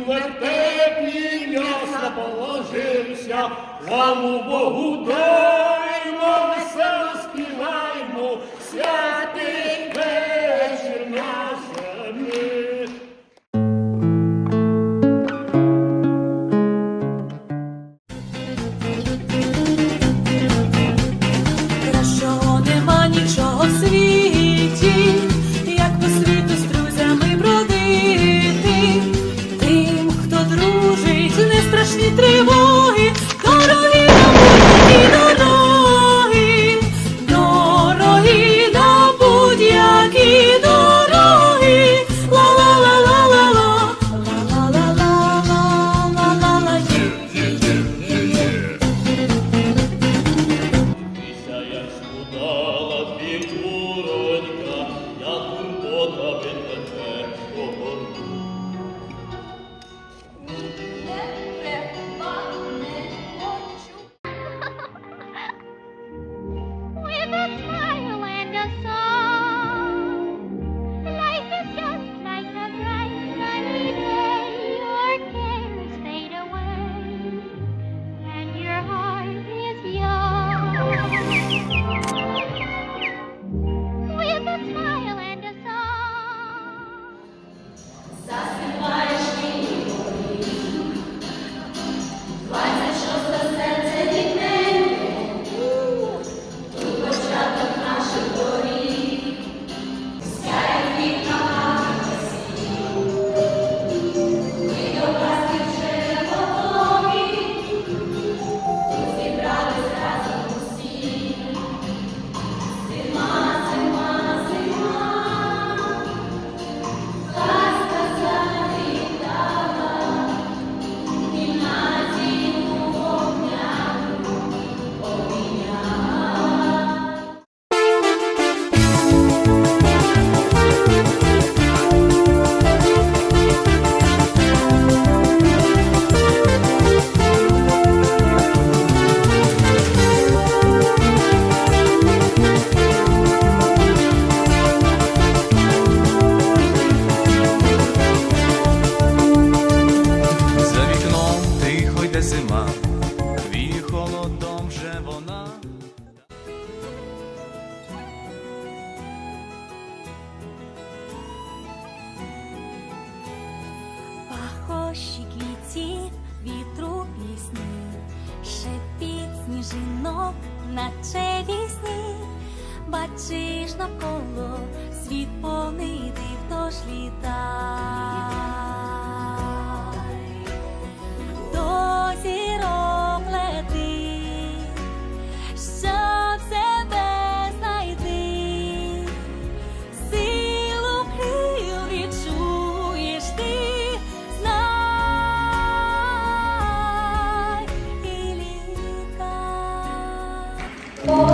в вертепі м'яса положився, славу Богу даймо, весело співаймо, свято. жінок, наче вісні, бачиш навколо світ понидив, тож літа. 어.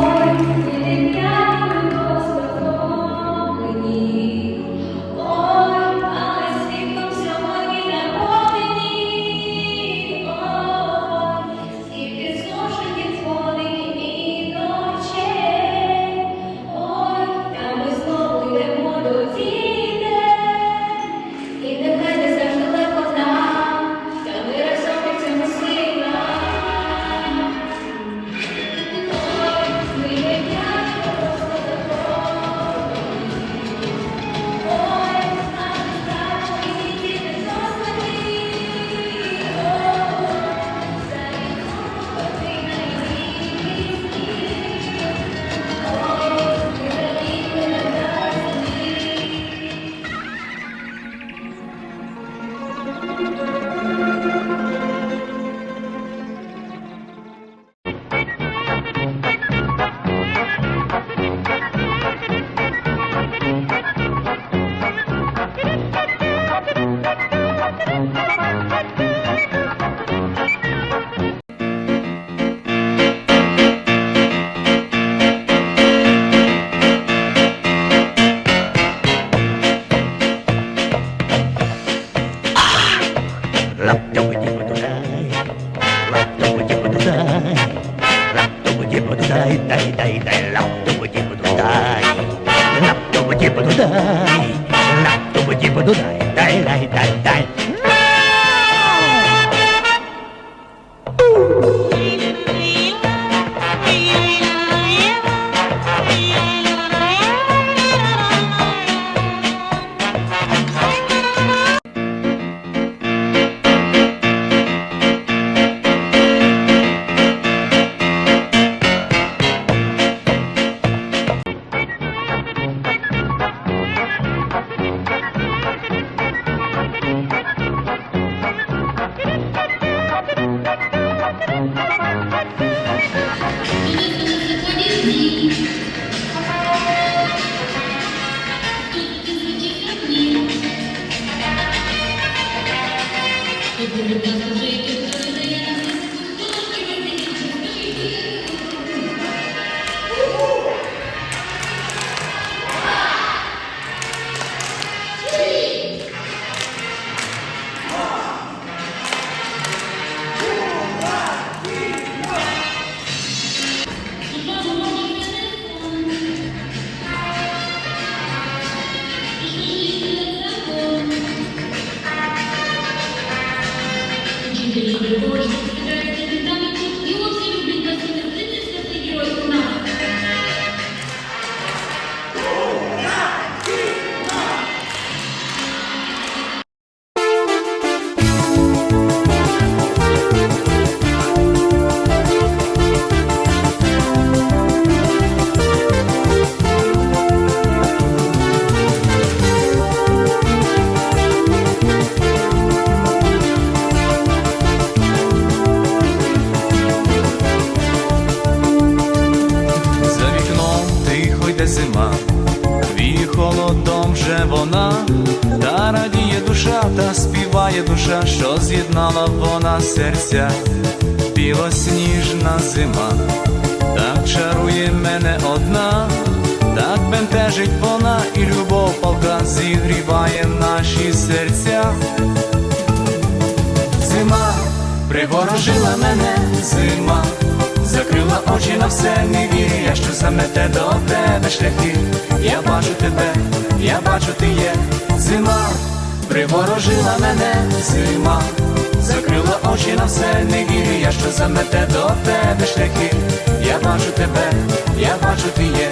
подудай, лапу поди подудай, дай, дай, дай, дай. Зима, твій холодом вже вона, та радіє душа, та співає душа, що з'єднала вона серця, білосніжна зима, так чарує мене одна, так бентежить вона, і любов палка зігріває наші серця. Зима приворожила мене, зима, закрила очі на все, не вірю я, що саме те до тебе шляхи. Я бачу тебе, я бачу, ти є зима, приворожила мене, зима, закрила очі на все, не вірю я, що замете до тебе шляхи. Я бачу тебе, я бачу, ти є.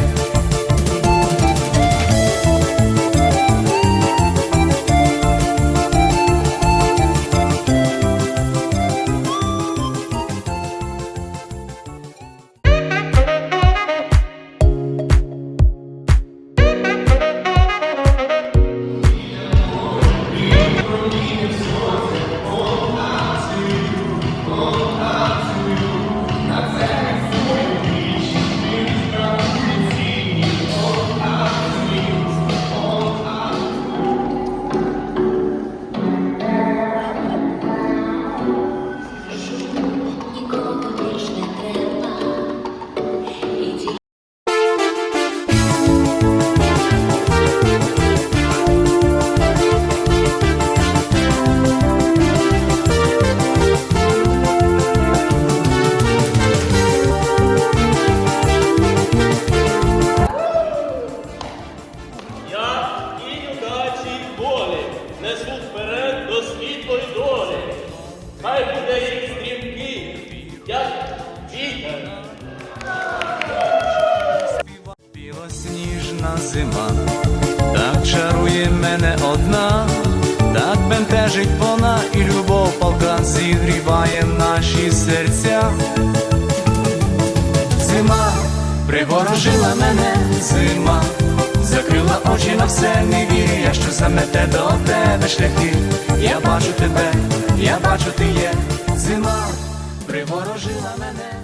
Зима, закрила очі на все, не вірю я, що замете до тебе шляхи. Я бачу тебе, я бачу, ти є. Зима приворожила мене.